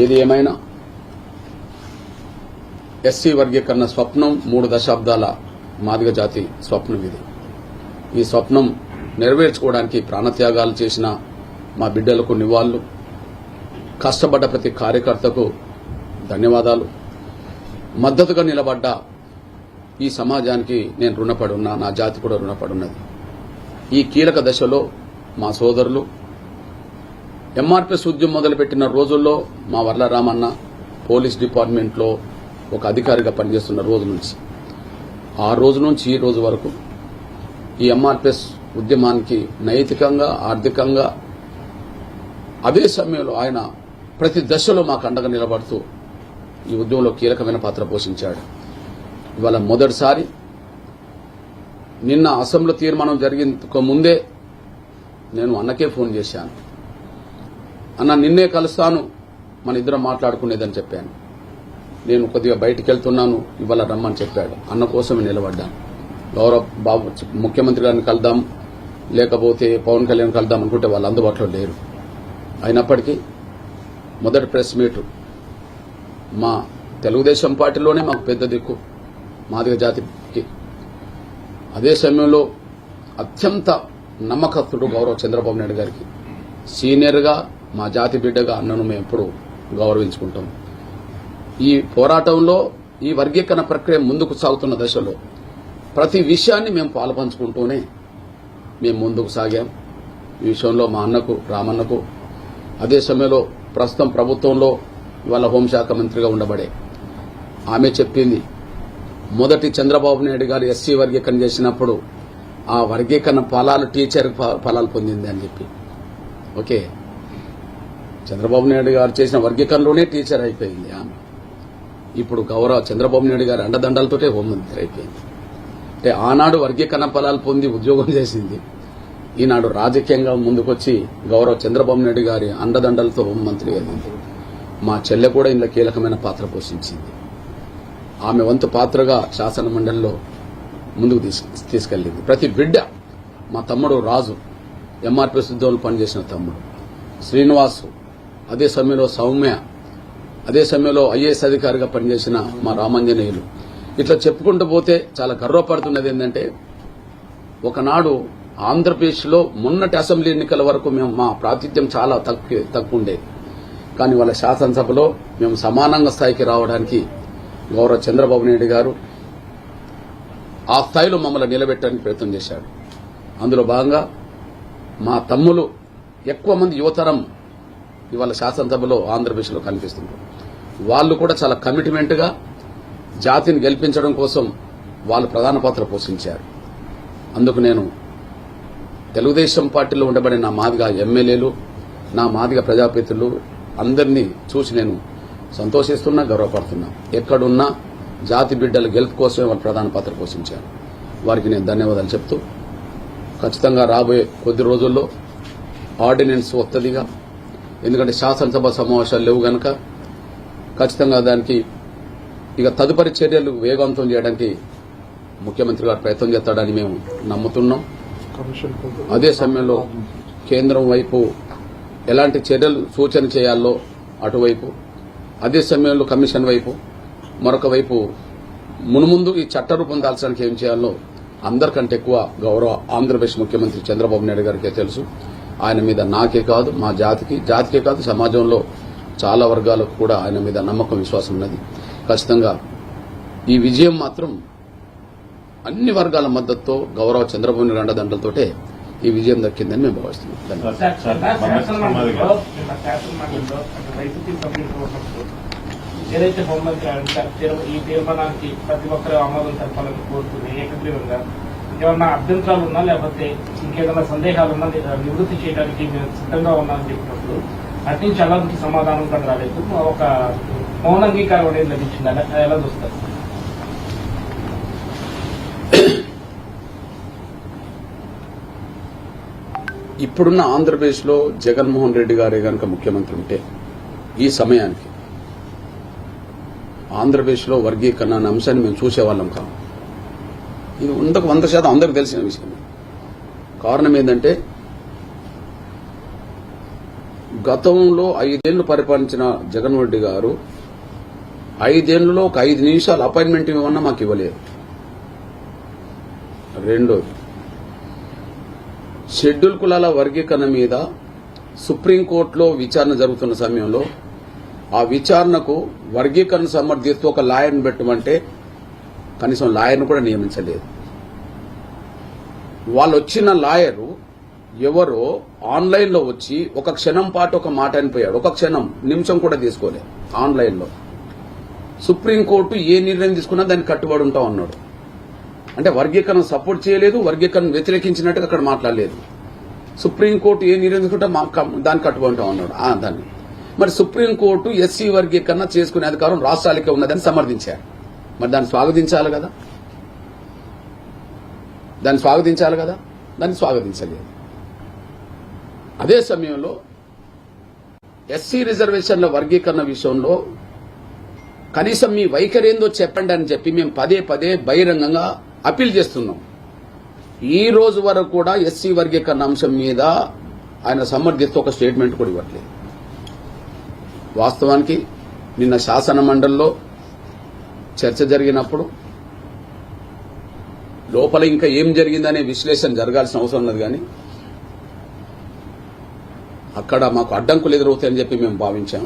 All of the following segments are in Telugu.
ఏది ఏమైనా. ఎస్సీ వర్గీకరణ స్వప్నం మూడు దశాబ్దాల మాదిగ జాతి స్వప్నం ఇది. ఈ స్వప్నం నెరవేర్చుకోవడానికి ప్రాణత్యాగాలు చేసిన మా బిడ్డలకు నివాళులు కష్టపడ్డ ప్రతి కార్యకర్తకు ధన్యవాదాలు. మద్దతుగా నిలబడ్డ ఈ సమాజానికి నేను రుణపడి ఉన్నా నా జాతి కూడా రుణపడి ఉన్నది. ఈ కీలక దశలో మా సోదరులు ఎంఆర్పీఎస్ ఉద్యమం మొదలుపెట్టిన రోజుల్లో మా వర్ల రామన్న పోలీస్ డిపార్ట్మెంట్లో ఒక అధికారిగా పనిచేస్తున్న రోజు నుంచి. ఆ రోజు నుంచి ఈ రోజు వరకు ఈ ఎంఆర్పీఎస్ ఉద్యమానికి నైతికంగా ఆర్థికంగా అదే సమయంలో ఆయన ప్రతి దశలో మాకు అండగా నిలబడుతూ ఈ ఉద్యమంలో కీలకమైన పాత్ర పోషించాడు. ఇవాళ మొదటిసారి నిన్న అసెంబ్లీ తీర్మానం జరిగిన ముందే నేను అన్నకే ఫోన్ చేశాను. అన్న నిన్నే కలుస్తాను. మన ఇద్దరం మాట్లాడుకునేదని చెప్పాను. నేను కొద్దిగా బయటికి వెళ్తున్నాను ఇవాళ రమ్మని చెప్పాడు. అన్న కోసమే నిలబడ్డాను. గౌరవ బాబు ముఖ్యమంత్రి గారిని కలుద్దాం. లేకపోతే పవన్ కళ్యాణ్ కలుద్దాం అనుకుంటే వాళ్ళు అందుబాటులో లేరు. అయినప్పటికీ మొదటి ప్రెస్ మీట్ మా తెలుగుదేశం పార్టీలోనే మాకు పెద్ద దిక్కు. మాదిగ జాతికి అదే సమయంలో అత్యంత నమ్మకస్తుడు గౌరవ చంద్రబాబు నాయుడు గారికి. సీనియర్గా మా జాతి బిడ్డగా అన్నను మేము ఎప్పుడు గౌరవించుకుంటాం. ఈ పోరాటంలో ఈ వర్గీకరణ ప్రక్రియ ముందుకు సాగుతున్న దశలో ప్రతి విషయాన్ని మేము పాల్పంచుకుంటూనే మేము ముందుకు సాగాం. ఈ విషయంలో మా అన్నకు రామన్నకు అదే సమయంలో ప్రస్తుతం ప్రభుత్వంలో ఇవాళ హోంశాఖ మంత్రిగా ఉండబడే ఆమె చెప్పింది మొదటి చంద్రబాబు నాయుడు గారు ఎస్సీ వర్గీకరణ చేసినప్పుడు ఆ వర్గీకరణ ఫలాలు టీచర్ ఫలాలు పొందింది అని చెప్పి. ఓకే? చంద్రబాబు నాయుడు గారు చేసిన వర్గీకరణలోనే టీచర్ అయిపోయింది ఆమె. ఇప్పుడు గౌరవ చంద్రబాబు నాయుడు గారి అండదండలతోటే హోంమంత్రి అయిపోయింది. అంటే ఆనాడు వర్గీకరణ ఫలాలు పొంది ఉద్యోగం చేసింది. ఈనాడు రాజకీయంగా ముందుకొచ్చి గౌరవ చంద్రబాబు నాయుడు గారి అండదండలతో హోంమంత్రి అయింది. మా చెల్లె కూడా ఇందులో కీలకమైన పాత్ర పోషించింది. ఆమె వంతు పాత్రగా శాసన మండలిలో ముందుకు తీసు- తీసుకెళ్ళింది ప్రతి బిడ్డ మా తమ్ముడు రాజు ఎంఆర్పీ సిద్ధంలో పనిచేసిన తమ్ముడు. శ్రీనివాసు అదే సమయంలో సౌమ్య అదే సమయంలో ఐఏఎస్ అధికారిగా పనిచేసిన మా రామాంజనేయులు. ఇట్లా చెప్పుకుంటూ పోతే చాలా గర్వపడుతున్నది ఏంటంటే ఒకనాడు ఆంధ్రప్రదేశ్లో మొన్నటి అసెంబ్లీ ఎన్నికల వరకు మేము మా ప్రాతిథ్యం చాలా తక్కువ తక్కువ ఉండేది కానీ వాళ్ళ శాసనసభలో మేము సమానంగా స్థాయికి రావడానికి గౌరవ చంద్రబాబు నాయుడు గారు ఆ స్థాయిలో మమ్మల్ని నిలబెట్టడానికి ప్రయత్నం చేశాడు అందులో భాగంగా మా తమ్ములు ఎక్కువ మంది యువతరం ఇవాళ శాసనసభలో ఆంధ్రప్రదేశ్లో కనిపిస్తున్నారు వాళ్ళు కూడా చాలా కమిట్మెంట్గా జాతిని గెలిపించడం కోసం వాళ్ళు ప్రధాన పాత్ర పోషించారు. అందుకు నేను తెలుగుదేశం పార్టీలో ఉండబడిన నా మాదిగా ఎమ్మెల్యేలు నా మాదిగ ప్రజాపతిలు అందరినీ చూసి నేను సంతోషిస్తున్నా గర్వపడుతున్నా. ఎక్కడున్నా జాతి బిడ్డల గెలుపు కోసమే వాళ్ళు ప్రధాన పాత్ర పోషించారు. వారికి నేను ధన్యవాదాలు చెప్తూ ఖచ్చితంగా రాబోయే కొద్ది రోజుల్లో ఆర్డినెన్స్ వస్తుందిగా ఎందుకంటే శాసనసభ సమావేశాలు లేవు గనక ఖచ్చితంగా దానికి ఇక తదుపరి చర్యలు వేగవంతం చేయడానికి ముఖ్యమంత్రి గారు ప్రయత్నం చేస్తాడని మేము నమ్ముతున్నాం. అదే సమయంలో కేంద్రం వైపు ఎలాంటి చర్యలు సూచన చేయాలో అటువైపు అదే సమయంలో కమిషన్ వైపు మరొక వైపు మునుముందు ఈ చట్ట రూపం దాల్చడానికి ఏం చేయాలో అందరికంటే ఎక్కువ గౌరవ ఆంధ్రప్రదేశ్ ముఖ్యమంత్రి చంద్రబాబు నాయుడు గారికే తెలుసు. ఆయన మీద నాకే కాదు మా జాతికి జాతికే కాదు సమాజంలో చాలా వర్గాలకు కూడా ఆయన మీద నమ్మకం విశ్వాసం ఉన్నది ఖచ్చితంగా ఈ విజయం మాత్రం అన్ని వర్గాల మద్దతుతో గౌరవ చంద్రబాబు నాయుడు అండదండలతోటే ఈ విజయం దక్కిందని మేము భావిస్తున్నాం ఏదైతే హోంమంత్రి అంటారు ఈ తీర్మానానికి ప్రతి ఒక్కరూ ఆమోదం తెలపాలని కోరుతుంది ఏకగ్రీవంగా ఏమన్నా అభ్యంతరాలు ఉన్నా లేకపోతే ఇంకేదైనా సందేహాలు ఉన్నా లేదా నివృత్తి చేయడానికి మేము సిద్ధంగా ఉన్నామని చెప్పినప్పుడు అటు నుంచి అలాంటి సమాధానం కూడా రాలేదు. ఒక మౌన అంగీకారం అనేది లభించింది. అలా ఎలా చూస్తారు? ఇప్పుడున్న ఆంధ్రప్రదేశ్లో జగన్మోహన్ రెడ్డి గారే గనక ముఖ్యమంత్రి ఉంటే ఈ సమయానికి ఆంధ్రప్రదేశ్లో వర్గీకరణ అనే అంశాన్ని మేము చూసేవాళ్ళం కాదు. ఇది వందకు వంద శాతం అందరికి తెలిసిన విషయం. కారణం ఏంటంటే గతంలో ఐదేళ్ళు పరిపాలించిన జగన్మోహన్ రెడ్డి గారు ఐదేళ్ళలో ఒక ఐదు నిమిషాలు అపాయింట్మెంట్ ఇవ్వమన్నా మాకు ఇవ్వలేదు. రెండోది షెడ్యూల్ కులాల వర్గీకరణ మీద సుప్రీంకోర్టులో విచారణ జరుగుతున్న సమయంలో ఆ విచారణకు వర్గీకరణ సమర్థిస్తూ ఒక లాయర్ని పెట్టమంటే కనీసం లాయర్ను కూడా నియమించలేదు. వాళ్ళు వచ్చిన లాయరు ఎవరో ఆన్లైన్లో వచ్చి ఒక క్షణం పాటు ఒక మాట అనిపోయాడు. ఒక క్షణం నిమిషం కూడా తీసుకోలేదు ఆన్లైన్లో. సుప్రీంకోర్టు ఏ నిర్ణయం తీసుకున్నా దానికి కట్టుబడి ఉంటాం అన్నాడు. అంటే వర్గీకరణ సపోర్ట్ చేయలేదు వర్గీకరణ వ్యతిరేకించినట్టుగా అక్కడ మాట్లాడలేదు. సుప్రీంకోర్టు ఏ నిర్ణయం తీసుకుంటే దాన్ని కట్టుబడి ఉంటాం అన్నాడు. దాన్ని. మరి సుప్రీంకోర్టు ఎస్సీ వర్గీకరణ చేసుకునే అధికారం రాష్ట్రాలకే ఉన్నదని సమర్థించారు. మరి దాన్ని స్వాగతించాలి కదా? దాన్ని స్వాగతించాలి కదా? దాన్ని స్వాగతించలేదు. అదే సమయంలో ఎస్సీ రిజర్వేషన్ల వర్గీకరణ విషయంలో కనీసం మీ వైఖరి ఏందో చెప్పండి అని చెప్పి మేము పదే పదే బహిరంగంగా అప్పీల్ చేస్తున్నాం. ఈ రోజు వరకు కూడా ఎస్సీ వర్గీకరణ అంశం మీద ఆయన సమర్థిస్తూ ఒక స్టేట్మెంట్ కూడా ఇవ్వట్లేదు. వాస్తవానికి నిన్న శాసన మండలిలో చర్చ జరిగినప్పుడు లోపల ఇంకా ఏం జరిగిందనే విశ్లేషణ జరగాల్సిన అవసరం ఉన్నది కానీ అక్కడ మాకు అడ్డంకులు ఎదురవుతాయని చెప్పి మేము భావించాం.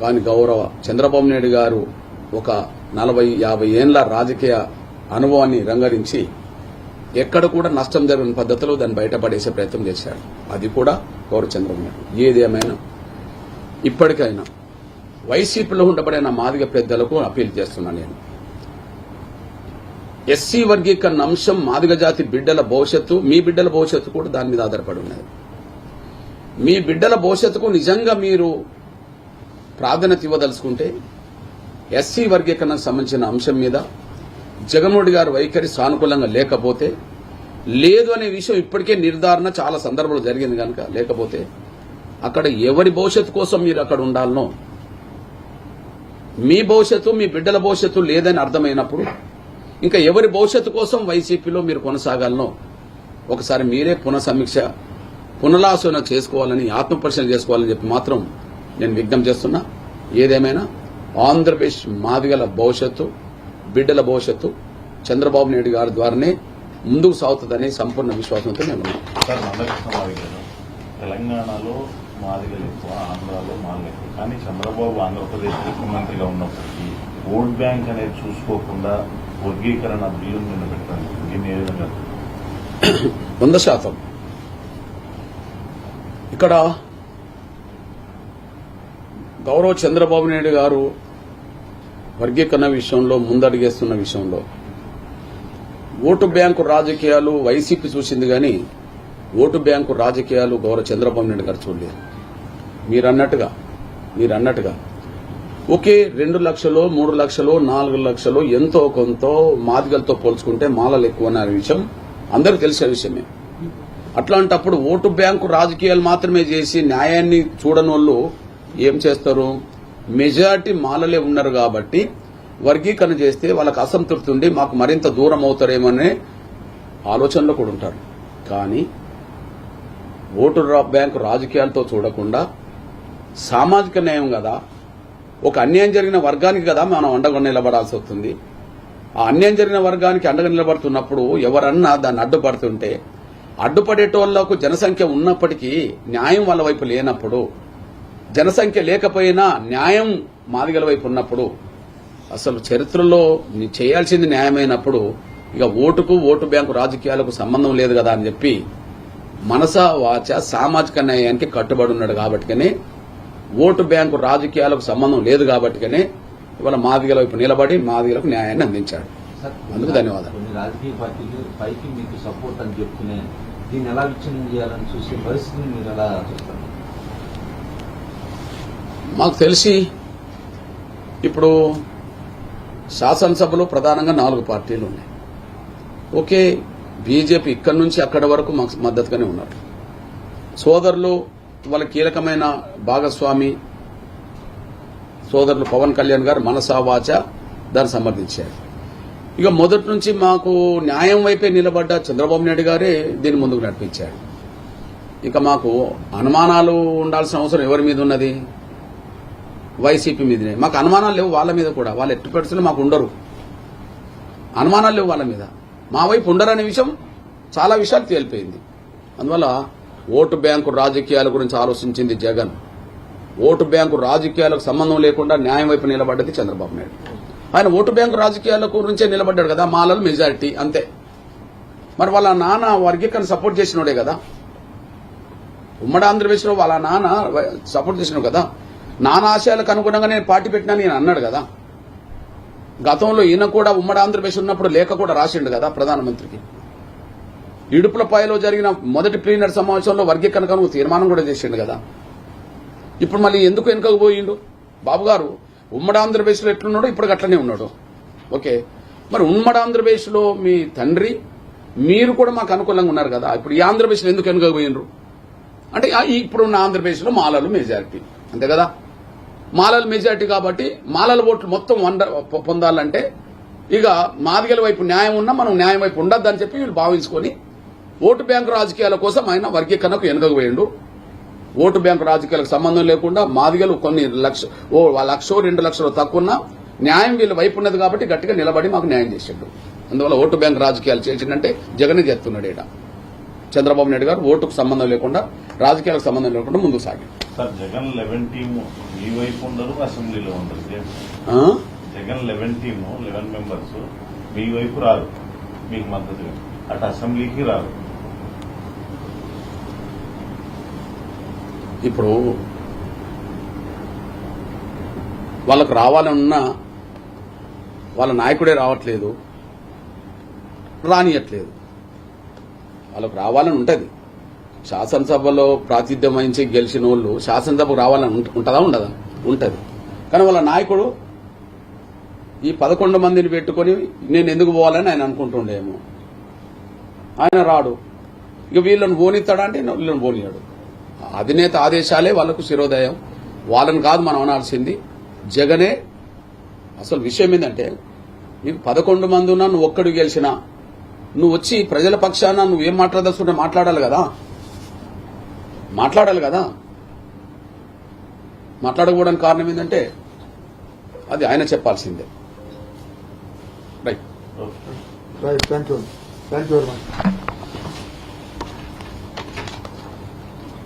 కానీ గౌరవ చంద్రబాబు నాయుడు గారు ఒక నలభై యాభై ఏండ్ల రాజకీయ అనుభవాన్ని రంగరించి ఎక్కడ కూడా నష్టం జరిగిన పద్ధతిలో దాన్ని బయటపడేసే ప్రయత్నం చేశాడు అది కూడా గౌరవ చంద్రబాబు నాయుడు ఏదేమైనా ఇప్పటికైనా వైసీపీలో ఉండబడిన మాదిగ పెద్దలకు అప్పీల్ చేస్తున్నాను నేను. ఎస్సీ వర్గీకరణ అంశం మాదిగ జాతి బిడ్డల భవిష్యత్తు మీ బిడ్డల భవిష్యత్తు కూడా దాని మీద ఆధారపడి ఉన్నది. మీ బిడ్డల భవిష్యత్తుకు నిజంగా మీరు ప్రాధాన్యత ఇవ్వదలుచుకుంటే ఎస్సీ వర్గీకరణకు సంబంధించిన అంశం మీద జగన్మోహన్ గారి వైఖరి సానుకూలంగా లేకపోతే లేదు అనే విషయం ఇప్పటికే నిర్ధారణ చాలా సందర్భంలో జరిగింది కనుక లేకపోతే అక్కడ ఎవరి భవిష్యత్తు కోసం మీరు అక్కడ ఉండాలనో మీ భవిష్యత్తు మీ బిడ్డల భవిష్యత్తు లేదని అర్థమైనప్పుడు ఇంకా ఎవరి భవిష్యత్తు కోసం వైసీపీలో మీరు కొనసాగాలనో ఒకసారి మీరే పునఃసమీక్ష పునరాలోచన చేసుకోవాలని ఆత్మపరిశీలన చేసుకోవాలని చెప్పి మాత్రం నేను విజ్ఞప్తి చేస్తున్నా. ఏదేమైనా ఆంధ్రప్రదేశ్ మాదిగల భవిష్యత్తు బిడ్డల భవిష్యత్తు చంద్రబాబు నాయుడు గారి ద్వారానే ముందుకు సాగుతుందనే సంపూర్ణ విశ్వాసంతో నేను తెలంగాణలో మాదిగలు ఎక్కువ ఆంధ్రాలో మాదిగలు. ఎక్కువ కానీ చంద్రబాబు ఆంధ్రప్రదేశ్ ముఖ్యమంత్రిగా ఉన్నప్పటికీ ఓట్ బ్యాంక్ అనేది చూసుకోకుండా వర్గీకరణ బిల్లును నిన్న పెట్టారు దీన్ని ఏ విధంగా? వంద శాతం. ఇక్కడ గౌరవ చంద్రబాబు నాయుడు గారు వర్గీకరణ విషయంలో ముందడిగేస్తున్న విషయంలో ఓటు బ్యాంకు రాజకీయాలు వైసీపీ చూసింది కానీ ఓటు బ్యాంకు రాజకీయాలు గౌరవ చంద్రబాబు నాయుడు గారు చూడలేదు. మీరన్నట్టుగా మీరన్నట్టుగా. మీరు అన్నట్టుగా ఒకే రెండు లక్షలు మూడు లక్షలు నాలుగు లక్షలు ఎంతో కొంత మాదిగలతో పోల్చుకుంటే మాలలు ఎక్కువ అనే విషయం అందరూ తెలిసిన విషయమే. అట్లాంటప్పుడు ఓటు బ్యాంకు రాజకీయాలు మాత్రమే చేసి న్యాయాన్ని చూడనోళ్ళు ఏం చేస్తారు? మెజారిటీ మాలలే ఉన్నారు కాబట్టి వర్గీకరణ చేస్తే వాళ్ళకి అసంతృప్తి ఉండి మాకు మరింత దూరం అవుతారేమనే ఆలోచనలో కూడా ఉంటారు. కానీ ఓటు బ్యాంకు రాజకీయాలతో చూడకుండా సామాజిక న్యాయం కదా. ఒక అన్యాయం జరిగిన వర్గానికి కదా మనం అండగా నిలబడాల్సి వస్తుంది. ఆ అన్యాయం జరిగిన వర్గానికి అండగా నిలబడుతున్నప్పుడు ఎవరన్నా దాన్ని అడ్డుపడుతుంటే అడ్డుపడేటోళ్ళకు జనసంఖ్య ఉన్నప్పటికీ న్యాయం వాళ్ళ వైపు లేనప్పుడు జనసంఖ్య లేకపోయినా న్యాయం మాదిగల వైపు ఉన్నప్పుడు అసలు చరిత్రలో చేయాల్సింది న్యాయమైనప్పుడు ఇక ఓటుకు ఓటు బ్యాంకు రాజకీయాలకు సంబంధం లేదు కదా అని చెప్పి మనస వాచ సామాజిక న్యాయానికి కట్టుబడి ఉన్నాడు కాబట్టికనే ఓటు బ్యాంకు రాజకీయాలకు సంబంధం లేదు కాబట్టికనే ఇవాళ మాదిగల వైపు నిలబడి మాదిగలకు న్యాయాన్ని అందించాడు. అందుకు ధన్యవాదాలు. కొన్ని రాజకీయ పార్టీలు పైకి మీకు సపోర్ట్ అని చెప్తూనే దీన్ని ఎలా విచ్ఛిన్నం చేయాలని చూసే పరిస్థితిని మీరు ఎలా చూస్తారు? మాకు తెలిసి ఇప్పుడు శాసనసభలో ప్రధానంగా నాలుగు పార్టీలు ఉన్నాయి. ఓకే బీజేపీ ఇక్కడి నుంచి అక్కడి వరకు మాకు మద్దతుగానే ఉన్నారు. సోదరులు వాళ్ళ కీలకమైన భాగస్వామి సోదరులు పవన్ కళ్యాణ్ గారు మనసావాచ దాన్ని సమర్థించారు. ఇక మొదటి నుంచి మాకు న్యాయం వైపే నిలబడ్డ చంద్రబాబు నాయుడు గారే దీన్ని ముందుకు నడిపించారు. ఇక మాకు అనుమానాలు ఉండాల్సిన అవసరం ఎవరి మీద ఉన్నది? వైసీపీ మీదనే. మాకు అనుమానాలు లేవు వాళ్ళ మీద కూడా. వాళ్ళు ఎట్టు పెడుతున్నా మాకు ఉండరు. అనుమానాలు లేవు వాళ్ళ మీద. మా వైపు ఉండరనే విషయం చాలా విషయాలు తేలిపోయింది. అందువల్ల ఓటు బ్యాంకు రాజకీయాల గురించి ఆలోచించింది జగన్. ఓటు బ్యాంకు రాజకీయాలకు సంబంధం లేకుండా న్యాయం వైపు నిలబడ్డది చంద్రబాబు నాయుడు. ఆయన ఓటు బ్యాంకు రాజకీయాల గురించే నిలబడ్డాడు కదా మాలలు మెజారిటీ అంతే. మరి వాళ్ళ నాన్న వర్గీకరణ సపోర్ట్ చేసినోడే కదా. ఉమ్మడి ఆంధ్రప్రదేశ్లో వాళ్ళ నాన్న సపోర్ట్ చేసినాడు కదా. నాన్న ఆశయాలకు అనుగుణంగా నేను పార్టీ పెట్టినా నేను అన్నాడు కదా. గతంలో ఈయన కూడా ఉమ్మడి ఆంధ్రప్రదేశ్ ఉన్నప్పుడు లేఖ కూడా రాసిండు కదా ప్రధానమంత్రికి. ఇడుపులపాయలో జరిగిన మొదటి ప్లీనర్ సమావేశంలో వర్గీకరణకు తీర్మానం కూడా చేసిండు కదా. ఇప్పుడు మళ్ళీ ఎందుకు వెనుకకు పోయిండు? బాబు గారు ఉమ్మడి ఆంధ్రప్రదేశ్లో ఎట్లున్నాడో ఇప్పుడు అట్లనే ఉన్నాడు. ఓకే. మరి ఉమ్మడి ఆంధ్రప్రదేశ్లో మీ తండ్రి మీరు కూడా మాకు అనుకూలంగా ఉన్నారు కదా. ఇప్పుడు ఈ ఆంధ్రప్రదేశ్లో ఎందుకు వెనుకకు పోయినరు అంటే ఇప్పుడున్న ఆంధ్రప్రదేశ్లో మాలలు మెజారిటీ. అంతే కదా? మాలల మెజారిటీ కాబట్టి మాలల ఓట్లు మొత్తం వంద పొందాలంటే ఇక మాదిగల వైపు న్యాయం ఉన్నా మనం న్యాయం వైపు ఉండద్దని చెప్పి వీళ్ళు భావించుకొని ఓటు బ్యాంకు రాజకీయాల కోసం ఆయన వర్గీకరణకు వెనుకకు పోయిండు ఓటు బ్యాంకు రాజకీయాలకు సంబంధం లేకుండా మాదిగలు కొన్ని లక్ష ఓ లక్ష రెండు లక్షలు తక్కువన్నా న్యాయం వీళ్ళ వైపు ఉన్నది కాబట్టి గట్టిగా నిలబడి మాకు న్యాయం చేసిండు. అందువల్ల ఓటు బ్యాంకు రాజకీయాలు చేసిందంటే జగన్ చేస్తున్నాడు ఈడ. చంద్రబాబు నాయుడు గారు ఓటుకు సంబంధం లేకుండా రాజకీయాలకు సంబంధం లేకుండా ముందుకు సాగింది సార్ జగన్ లెవెన్ టీమ్ మీ వైపు ఉండరు అసెంబ్లీలో ఉండరు. Jagan eleven team eleven members మీ వైపు రారు. మీకు మద్దతుగా అటు అసెంబ్లీకి రారు. ఇప్పుడు వాళ్ళకు రావాలన్నా వాళ్ళ నాయకుడే రావట్లేదు రానియట్లేదు. వాళ్ళకు రావాలని ఉంటది. శాసనసభలో ప్రాతిధ్యం వహించి గెలిచిన వాళ్ళు శాసనసభకు రావాలని ఉంటుందా ఉండదా? ఉంటది. కానీ వాళ్ళ నాయకుడు ఈ పదకొండు మందిని పెట్టుకొని నేను ఎందుకు పోవాలని ఆయన అనుకుంటుండేమో. ఆయన రాడు. ఇక వీళ్ళని పోనిస్తాడా అంటే వీళ్ళని పోనీయాడు అధినేత ఆదేశాలే వాళ్ళకు శిరోదయం. వాళ్ళని కాదు మనం అనాల్సింది. జగనే అసలు విషయం ఏంటంటే నీకు పదకొండు మంది ఉన్నా నువ్వు ఒక్కడు గెలిచినా నువ్వు వచ్చి ప్రజల పక్షాన నువ్వేం మాట్లాడదలుచుకుంటే మాట్లాడాలి కదా? మాట్లాడాలి కదా. మాట్లాడకపోవడానికి కారణం ఏంటంటే అది ఆయన చెప్పాల్సిందే. Right okay thank you thank you much.